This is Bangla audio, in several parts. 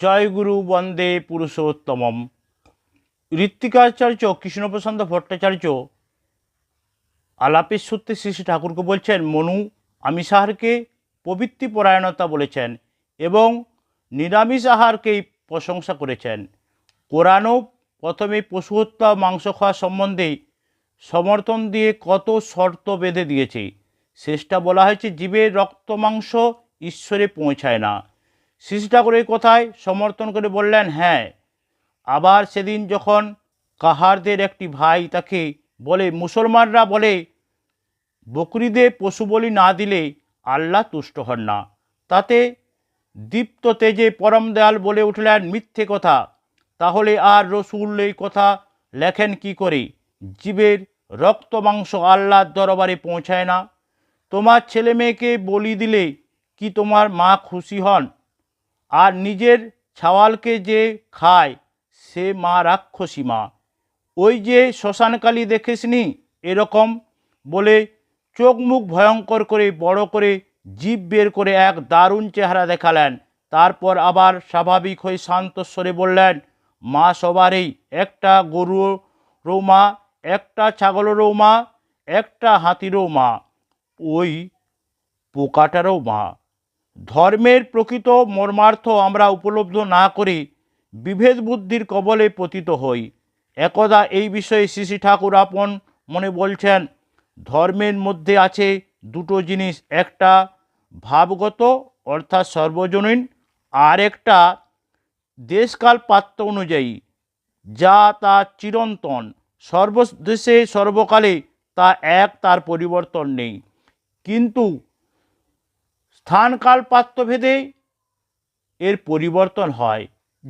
জয়গুরু বন্দে পুরুষোত্তমম। ঋত্বিকাচার্য কৃষ্ণপ্রসাদ ভট্টাচার্য আলাপের সূত্রে শ্রী শ্রী ঠাকুরকে বলছেন, মনু আমিষ আহারকে প্রবৃত্তি পরায়ণতা বলেছেন এবং নিরামিষ আহারকেই প্রশংসা করেছেন। কোরআনও প্রথমে পশু হত্যা মাংস খাওয়া সম্বন্ধে সমর্থন দিয়ে কত শর্ত বেঁধে দিয়েছে। শেষটা বলা হয়েছে, জীবের রক্ত মাংস ঈশ্বরে পৌঁছায় না। শিশু ঠাকুর এই কথায় সমর্থন করে বললেন হ্যাঁ আবার সেদিন যখন কাহারদের একটি ভাই তাকে বলে, মুসলমানরা বলে, বকরিদে পশু বলি না দিলে আল্লাহ তুষ্ট হন না। তাতে দীপ্ত তেজে পরম দয়াল বলে উঠলেন, মিথ্যে কথা। তাহলে আর রসুল এই কথা লেখেন কি করে? জীবের রক্ত মাংস আল্লাহর দরবারে পৌঁছায় না। তোমার ছেলে মেয়েকে বলি দিলে কি তোমার মা খুশি হন? আর নিজের ছাওয়ালকে যে খায়, সে মা রাক্ষসী মা। ওই যে শ্মশানকালী দেখেসনি এরকম বলে চোখ মুখ ভয়ঙ্কর করে, বড় করে জীব বের করে এক দারুণ চেহারা দেখালেন। তারপর আবার স্বাভাবিক হয়ে শান্ত স্বরে বললেন, মা সবারই, একটা গরু রৌমা, একটা ছাগলেরও মা একটা হাতিরও মা ওই পোকাটারও মা ধর্মের প্রকৃত মর্মার্থ আমরা উপলব্ধ না করে, বিভেদ বুদ্ধির কবলে পতিত হই। একদা এই বিষয়ে শ্রী ঠাকুর আপন মনে বলছেন, ধর্মের মধ্যে আছে দুটো জিনিস, একটা ভাবগত, অর্থাৎ সর্বজনীন, আর একটা দেশকাল পাত্র অনুযায়ী, যা তা চিরন্তন, সর্বদেশে সর্বকালে তা এক, তার পরিবর্তন নেই। কিন্তু স্থানকাল পাত্রভেদে এর পরিবর্তন হয়।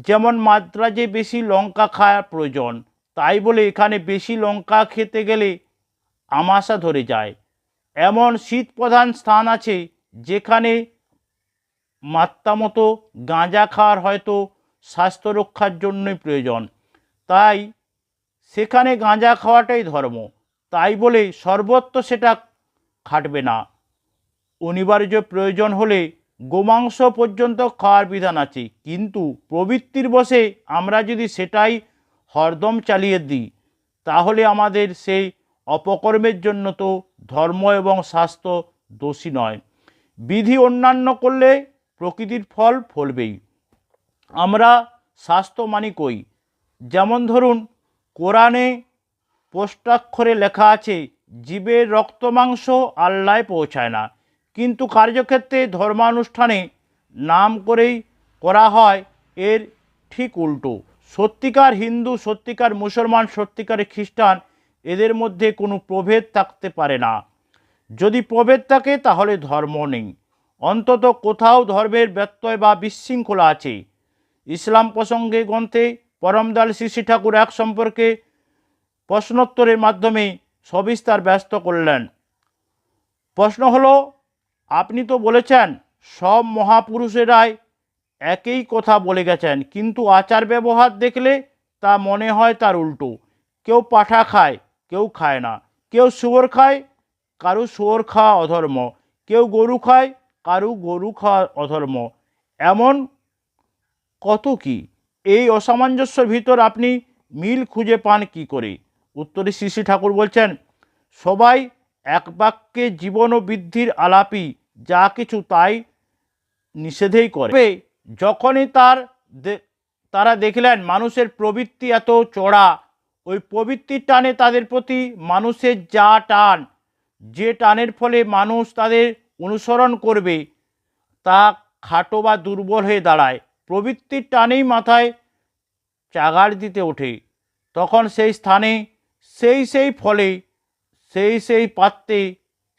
যেমন মাদ্রাজে বেশি লঙ্কা খাওয়ার প্রয়োজন, তাই বলে এখানে বেশি লঙ্কা খেতে গেলে আমাশা ধরে যায়। এমন শীত প্রধান স্থান আছে যেখানে মাত্রা মতো গাঁজা খাওয়ার হয়তো স্বাস্থ্য রক্ষার জন্যই প্রয়োজন। তাই সেখানে গাঁজা খাওয়াটাই ধর্ম। তাই বলে সর্বত্র সেটা খাটবে না। অনিবার্য প্রয়োজন হলে গোমাংস পর্যন্ত খাওয়ার বিধান আছে। কিন্তু প্রবৃত্তির বসে আমরা যদি সেটাই হরদম চালিয়ে দিই, তাহলে আমাদের সেই অপকর্মের জন্য তো ধর্ম এবং স্বাস্থ্য দোষী নয়। বিধি অন্যান্য করলে প্রকৃতির ফল ফলবেই। আমরা স্বাস্থ্য মানি কই? যেমন ধরুন, কোরআনে পোষ্টাক্ষরে লেখা আছে, জীবের রক্ত মাংস আল্লায় পৌঁছায় না। কিন্তু কার্যক্ষেত্রে ধর্মানুষ্ঠানে নাম করেই করা হয় এর ঠিক উল্টো। সত্যিকার হিন্দু, সত্যিকার মুসলমান, সত্যিকার খ্রিস্টান এদের মধ্যে কোনো প্রভেদ থাকতে পারে না। যদি প্রভেদ থাকে তাহলে ধর্ম নেই। অন্তত কোথাও ধর্মের ব্যত্যয় বা বিশৃঙ্খলা আছে। ইসলাম প্রসঙ্গে গ্রন্থে পরমদাল শ্রী ঠাকুর এক সম্পর্কে প্রশ্নোত্তরের মাধ্যমে সবিস্তার ব্যস্ত করলেন। প্রশ্ন হলো আপনি তো বলেছেন, সব মহাপুরুষেরাই একই কথা বলে গেছেন, কিন্তু আচার ব্যবহার দেখলে তা মনে হয় তার উল্টো। কেউ পাঠা খায়, কেউ খায় না। কেউ শুয়োর খায়, কারু শুয়োর খাওয়া অধর্ম। কেউ গরু খায়, কারু গরু খাওয়া অধর্ম। এমন কত কি? এই অসামঞ্জস্যর ভিতর আপনি মিল খুঁজে পান কি করে? উত্তরে শ্রী শ্রী ঠাকুর বলছেন, সবাই এক বাক্যে জীবন ও বৃদ্ধির আলাপি যা কিছু তাই নিষেধেই করে। যখনই তার তারা দেখলেন মানুষের প্রবৃত্তি এত চড়া, ওই প্রবৃত্তির টানে তাদের প্রতি মানুষের যা টান, যে টানের ফলে মানুষ তাদের অনুসরণ করবে, তা খাটো বা দুর্বল হয়ে দাঁড়ায়। প্রবৃত্তির টানেই মাথায় চাগার দিতে ওঠে। তখন সেই স্থানে, সেই সেই ফলে সেই সেই পাত্রে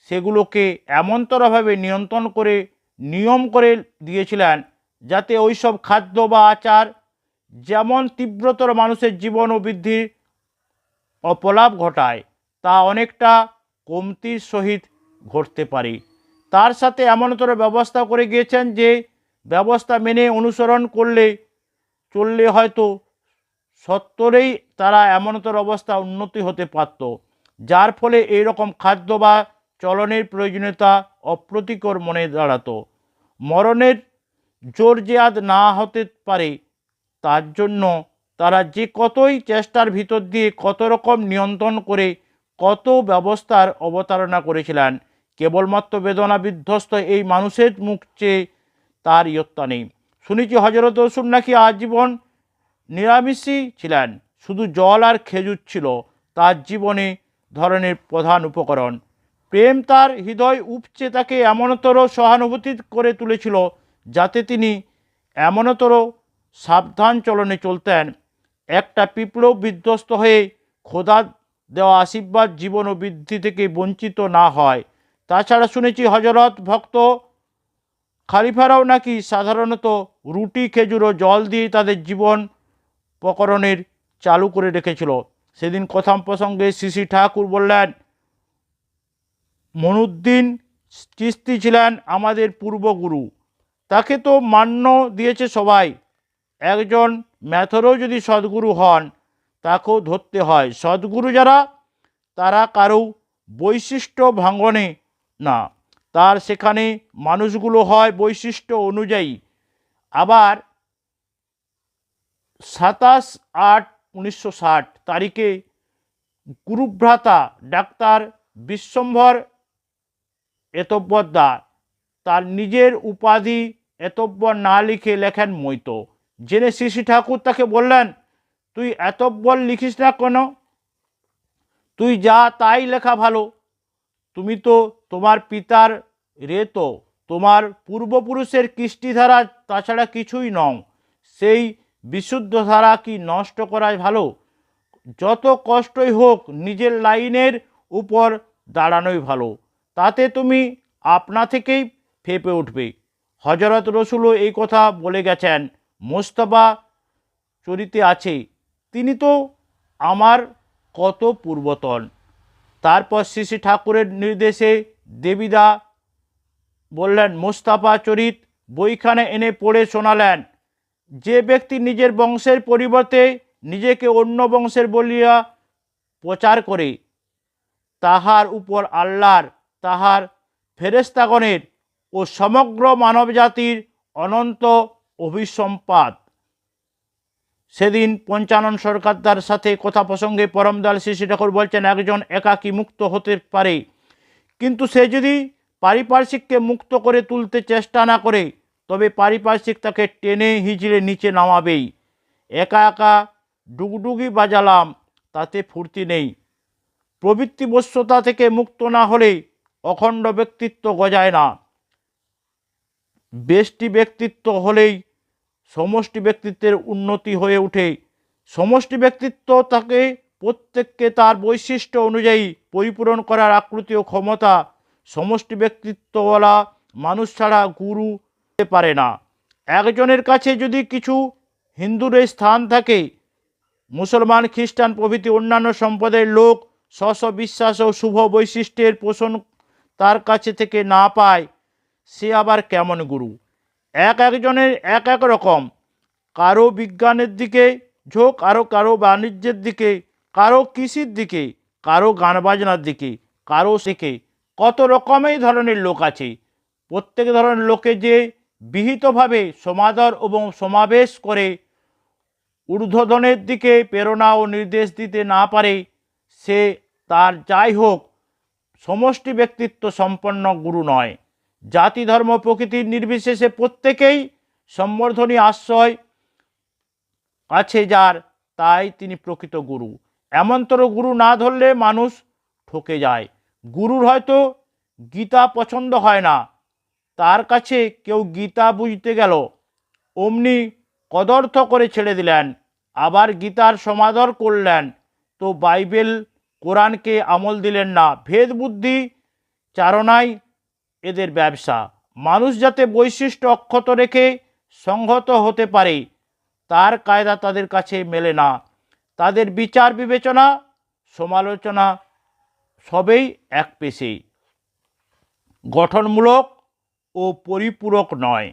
সেগুলোকে এমনতরভাবে নিয়ন্ত্রণ করে, নিয়ম করে দিয়েছিলেন যাতে ওইসব খাদ্য বা আচার যেমন তীব্রতর মানুষের জীবন ও বৃদ্ধির অপলাপ ঘটায়, তা অনেকটা কমতির সহিত ঘটতে পারে। তার সাথে এমনতর ব্যবস্থা করে গিয়েছেন যে, ব্যবস্থা মেনে অনুসরণ করলে, চললে হয়তো সত্তরেই তারা এমনতর অবস্থা উন্নতি হতে পারত। যার ফলে এই রকম খাদ্য বা চলনের প্রয়োজনীয়তা অপ্রতিকর মনে দাঁড়াতো। মরণের জোরজেয়াদ না হতে পারে, তার জন্য তারা যে কতই চেষ্টার ভিতর দিয়ে কত রকম নিয়ন্ত্রণ করে কত ব্যবস্থার অবতারণা করেছিলেন, কেবলমাত্র বেদনা বিধ্বস্ত এই মানুষের মুখ চেয়ে তার ইয়ত্তা নেই। শুনেছি হজরত রসুল নাকি আজীবন নিরামিষই ছিলেন, শুধু জল আর খেজুর ছিল, তার জীবনে ধরনের প্রধান উপকরণ। প্রেম তার হৃদয় উপচে তাকে এমনতর সহানুভূতি করে তুলেছিল যাতে তিনি এমনতর সাবধান চলনে চলতেন। একটা পিঁপড়ো বিধ্বস্ত হয়ে খোদা দেওয়া আশীর্বাদ জীবন ও বৃদ্ধি থেকে বঞ্চিত না হয়। তাছাড়া শুনেছি হজরত ভক্ত খালিফারাও নাকি সাধারণত রুটি, খেজুর ও জল দিয়ে তাদের জীবন প্রকরণের চালু করে রেখেছিল। সেদিন কথাম প্রসঙ্গে শ্রী ঠাকুর বললেন, মনুদ্দিন চিস্তি ছিলেন আমাদের পূর্বগুরু। তাকে তো মান্য দিয়েছে সবাই। একজন ম্যাথরও যদি সদ্গুরু হন, তাকেও ধরতে হয়। সদ্গুরু যারা, তারা কারও বৈশিষ্ট্য ভাঙনে না। তার সেখানে মানুষগুলো হয় বৈশিষ্ট্য অনুযায়ী। আবার সাতাশ আট উনিশশো ষাট তারিখে গুরুভ্রাতা ডাক্তার বিশ্বম্ভর এতব্বরদা তার নিজের উপাধি এতব্বর না লিখে লেখেন মৈত। জেনে শ্রী ঠাকুর তাকে বললেন, তুই এতব্বর লিখিস না কেন? তুই যা তাই লেখা ভালো। তুমি তো তোমার পিতার রেত, তোমার পূর্বপুরুষের কৃষ্টিধারা তাছাড়া কিছুই নও। সেই বিশুদ্ধ ধারা কি নষ্ট করাই ভালো? যত কষ্টই হোক, নিজের লাইনের উপর দাঁড়ানোই ভালো। তাতে তুমি আপনা থেকেই ফেপে উঠবে। হজরত রসুলও এই কথা বলে গেছেন। মোস্তফা চরিতে আছে। তিনি তো আমার কত পূর্বতন। তারপর শ্রী ঠাকুরের নির্দেশে দেবীদা বললেন, মোস্তাফা চরিত বইখানে এনে পড়ে শোনালেন। যে ব্যক্তি নিজের বংশের পরিবর্তে নিজেকে অন্য বংশের বলিয়া প্রচার করে, তাহার উপর আল্লাহর, তাহার ফেরেস্তাগণের ও সমগ্র মানবজাতির অনন্ত অভিসম্পাদ সেদিন পঞ্চানন সরকার তার সাথে কথা প্রসঙ্গে পরমদাল শ্রী ঠাকুর বলছেন, একজন একাকী মুক্ত হতে পারে, কিন্তু সে যদি পারিপার্শ্বিককে মুক্ত করে তুলতে চেষ্টা না করে তবে পারিপার্শ্বিক তাকে টেনে হিজড়ে নিচে নামাবেই। একা একা ডুগডুগি বাজালাম, তাতে ফুর্তি নেই। প্রবৃত্তিবশ্যতা থেকে মুক্ত না হলে অখণ্ড ব্যক্তিত্ব গজায় না। বেষ্টি ব্যক্তিত্ব হলেই সমষ্টি ব্যক্তিত্বের উন্নতি হয়ে ওঠে। সমষ্টি ব্যক্তিত্ব তাকে প্রত্যেককে তার বৈশিষ্ট্য অনুযায়ী পরিপূরণ করার আকৃতি ও ক্ষমতা সমষ্টি ব্যক্তিত্বওয়ালা মানুষ ছাড়া গুরু পারে না। একজনের কাছে যদি কিছু হিন্দুর স্থান থাকে, মুসলমান, খ্রিস্টান প্রভৃতি অন্যান্য সম্প্রদায়ের লোক স্ব বিশ্বাস ও শুভ বৈশিষ্ট্যের পোষণ তার কাছে থেকে না পায়, সে আবার কেমন গুরু? এক একজনের এক এক রকম। কারও বিজ্ঞানের দিকে ঝোঁক আরও কারও বাণিজ্যের দিকে, কারও কৃষির দিকে, কারও গান বাজনার দিকে, কারও শেখে কত রকমের ধরনের লোক আছে। প্রত্যেক ধরনের লোকে যে বিহিতভাবে সমাদর এবং সমাবেশ করে ঊর্ধ্বধনের দিকে প্রেরণা ও নির্দেশ দিতে না পারে, সে তার যাই হোক, সমষ্টি ব্যক্তিত্ব সম্পন্ন গুরু নয়। জাতি, ধর্ম, প্রকৃতির নির্বিশেষে প্রত্যেকেই সম্বর্ধনী আশ্রয় আছে যার, তাই তিনি প্রকৃত গুরু। এমনতর গুরু না ধরলে মানুষ ঠকে যায়। গুরুর হয়তো গীতা পছন্দ হয় না তার কাছে কেউ গীতা বুঝতে গেল। অমনি কদর্থ করে ছেড়ে দিলেন, আবার গীতার সমাদর করলেন। তো বাইবেল কোরআনকে আমল দিলেন না। ভেদ বুদ্ধি চারণায় এদের ব্যবসা। মানুষ যাতে বৈশিষ্ট্য অক্ষত রেখে সংহত হতে পারে, তার কায়দা তাদের কাছে মেলে না। তাদের বিচার, বিবেচনা, সমালোচনা সবেই এক পেশে। গঠনমূলক ও পরিপূরক নয়।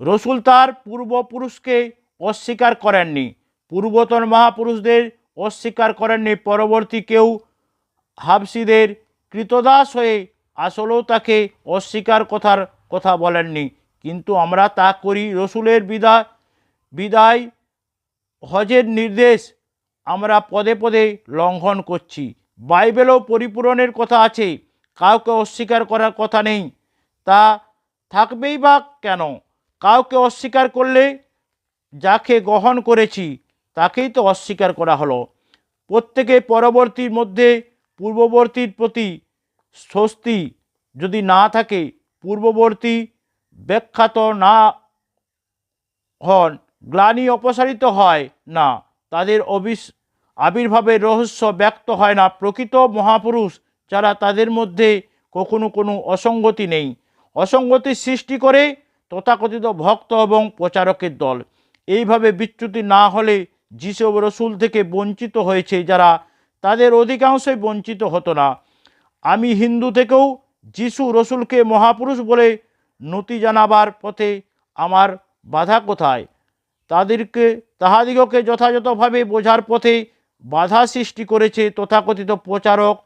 রসুল তার পূর্বপুরুষকে অস্বীকার করেননি। পূর্বতন মহাপুরুষদের অস্বীকার করেননি। পরবর্তী কেউ হাবসিদের কৃতদাস হয়ে আসলেও তাকে অস্বীকার কথার কথা বলেননি। কিন্তু আমরা তা করি রসুলের বিদায় বিদায় হজের নির্দেশ আমরা পদে পদে লঙ্ঘন করছি। বাইবেলও পরিপূরণের কথা আছে। কাউকে অস্বীকার করার কথা নেই। তা থাকবেই বা কেন? কাউকে অস্বীকার করলে যাকে গ্রহণ করেছি তাকেই তো অস্বীকার করা হলো। প্রত্যেকে পরবর্তীর মধ্যে পূর্ববর্তীর প্রতি স্বস্তি যদি না থাকে, পূর্ববর্তী ব্যাখ্যাত না হন, গ্লানি অপসারিত হয় না, তাদের অবিস আবির্ভাবের রহস্য ব্যক্ত হয় না। প্রকৃত মহাপুরুষ যারা তাদের মধ্যে কখনো কোনো অসঙ্গতি নেই। অসঙ্গতির সৃষ্টি করে তথাকথিত ভক্ত এবং প্রচারকের দল। এইভাবে বিচ্যুতি না হলে যিশু রসুল থেকে বঞ্চিত হয়েছে যারা, তাদের অধিকাংশই বঞ্চিত হতো না। আমি হিন্দু থেকেও যিশু রসুলকে মহাপুরুষ বলে নতি জানাবার পথে আমার বাধা কোথায়? তাদেরকে, তাহাদিগকে যথাযথভাবে বোঝার পথে বাধা সৃষ্টি করেছে তথাকথিত প্রচারক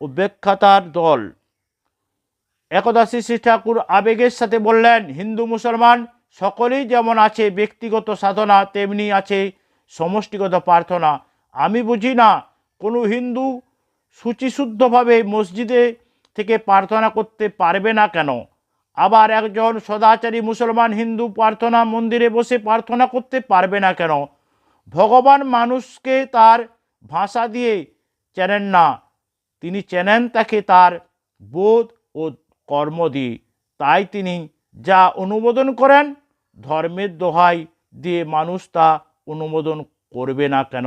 ও ব্যাখ্যাতার দল। একদা শ্রী ঠাকুর আবেগের সাথে বললেন, হিন্দু মুসলমান সকলেই যেমন আছে, ব্যক্তিগত সাধনা তেমনি আছে, সমষ্টিগত প্রার্থনা। আমি বুঝি না, কোনো হিন্দু শুচিশুদ্ধভাবে মসজিদে থেকে প্রার্থনা করতে পারবে না কেন? আবার একজন সদাচারী মুসলমান হিন্দু প্রার্থনা মন্দিরে বসে প্রার্থনা করতে পারবে না কেন? ভগবান মানুষকে তার ভাষা দিয়ে চেনেন না। তিনি চেনেন তাকে তার বোধ ও কর্ম দিয়ে তাই তিনি যা অনুমোদন করেন, ধর্মের দোহাই দিয়ে মানুষ তা অনুমোদন করবে না কেন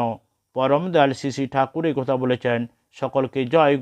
পরম দয়াল শ্রী ঠাকুর কথা বলেছেন সকলকে জয়।